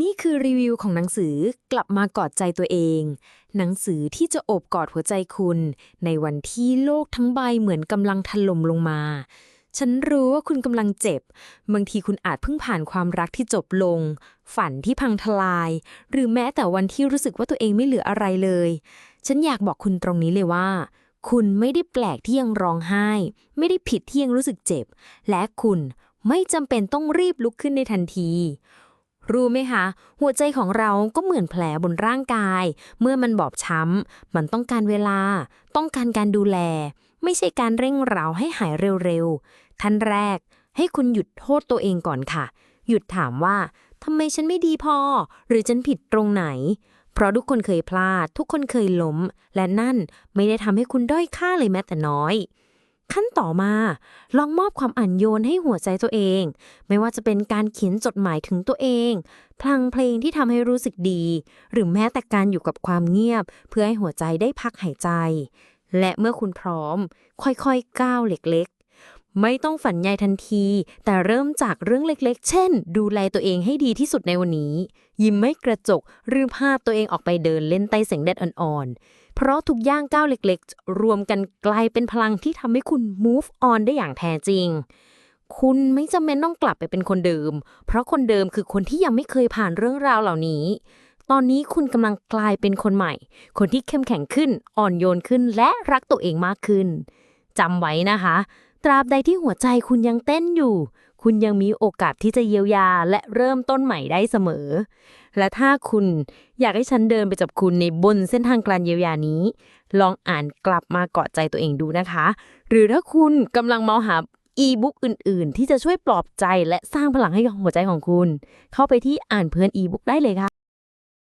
นี่คือรีวิวของหนังสือกลับมากอดใจตัวเอง หนังสือที่จะโอบกอดหัวใจคุณ ในวันที่โลกทั้งใบเหมือนกำลังถล่มลงมา ฉันรู้ว่าคุณกำลังเจ็บ บางทีคุณอาจเพิ่งผ่านความรักที่จบลง ฝันที่พังทลาย หรือแม้แต่วันที่รู้สึกว่าตัวเองไม่เหลืออะไรเลย ฉันอยากบอกคุณตรงนี้เลยว่า คุณไม่ได้แปลกที่ยังร้องไห้ ไม่ได้ผิดที่ยังรู้สึกเจ็บ และคุณไม่จำเป็นต้องรีบลุกขึ้นในทันที รู้ไหมคะ หัวใจของเราก็เหมือนแผลบนร่างกาย เมื่อมันบอบช้ำ มันต้องการเวลา ต้องการการดูแล ไม่ใช่การเร่งเร้าให้หายเร็วๆท่านแรก ให้คุณหยุดโทษตัวเองก่อนค่ะ หยุดถามว่าทำไมฉันไม่ดีพอ หรือฉันผิดตรงไหน เพราะทุกคนเคยพลาด ทุกคนเคยล้ม และนั่นไม่ได้ทำให้คุณด้อยค่าเลยแม้แต่น้อย ขั้นต่อมา ลองมอบความอ่อนโยนให้หัวใจตัวเอง ไม่ว่าจะเป็นการเขียนจดหมายถึงตัวเอง พลังเพลงที่ทำให้รู้สึกดี หรือแม้แต่การอยู่กับความเงียบ เพื่อให้หัวใจได้พักหายใจ และเมื่อคุณพร้อม ค่อยๆก้าวเล็กๆ ไม่ต้องฝันใหญ่ทันที แต่เริ่มจากเรื่องเล็กๆ เช่น ดูแลตัวเองให้ดีที่สุดในวันนี้ ยิ้มไม่กระจกหรือภาพตัวเองออกไปเดินเล่นใต้แสงแดดอ่อนๆ เพราะทุกย่างก้าวเล็กๆ รวมกันกลายเป็นพลังที่ทำให้คุณ move on ได้อย่างแท้จริง คุณไม่จำเป็นต้องกลับไปเป็นคนเดิม เพราะคนเดิมคือคนที่ยังไม่เคยผ่านเรื่องราวเหล่านี้ ตอนนี้คุณกำลังกลายเป็นคนใหม่ คนที่เข้มแข็งขึ้น อ่อนโยนขึ้น และรักตัวเองมากขึ้นจำไว้นะคะ ตราบใดที่หัวใจคุณยังเต้นอยู่ คุณยังมีโอกาสที่จะเยียวยาและเริ่มต้นใหม่ได้เสมอ และถ้าคุณอยากให้ฉันเดินไปจับคุณในบนเส้นทางการเยียวยานี้ ลองอ่านกลับมาเกาะใจตัวเองดูนะคะ หรือถ้าคุณกำลังมองหาอีบุ๊กอื่น ๆ ที่จะช่วยปลอบใจและสร้างพลังให้กับหัวใจของคุณ เข้าไปที่อ่านเพลินอีบุ๊กได้เลยค่ะ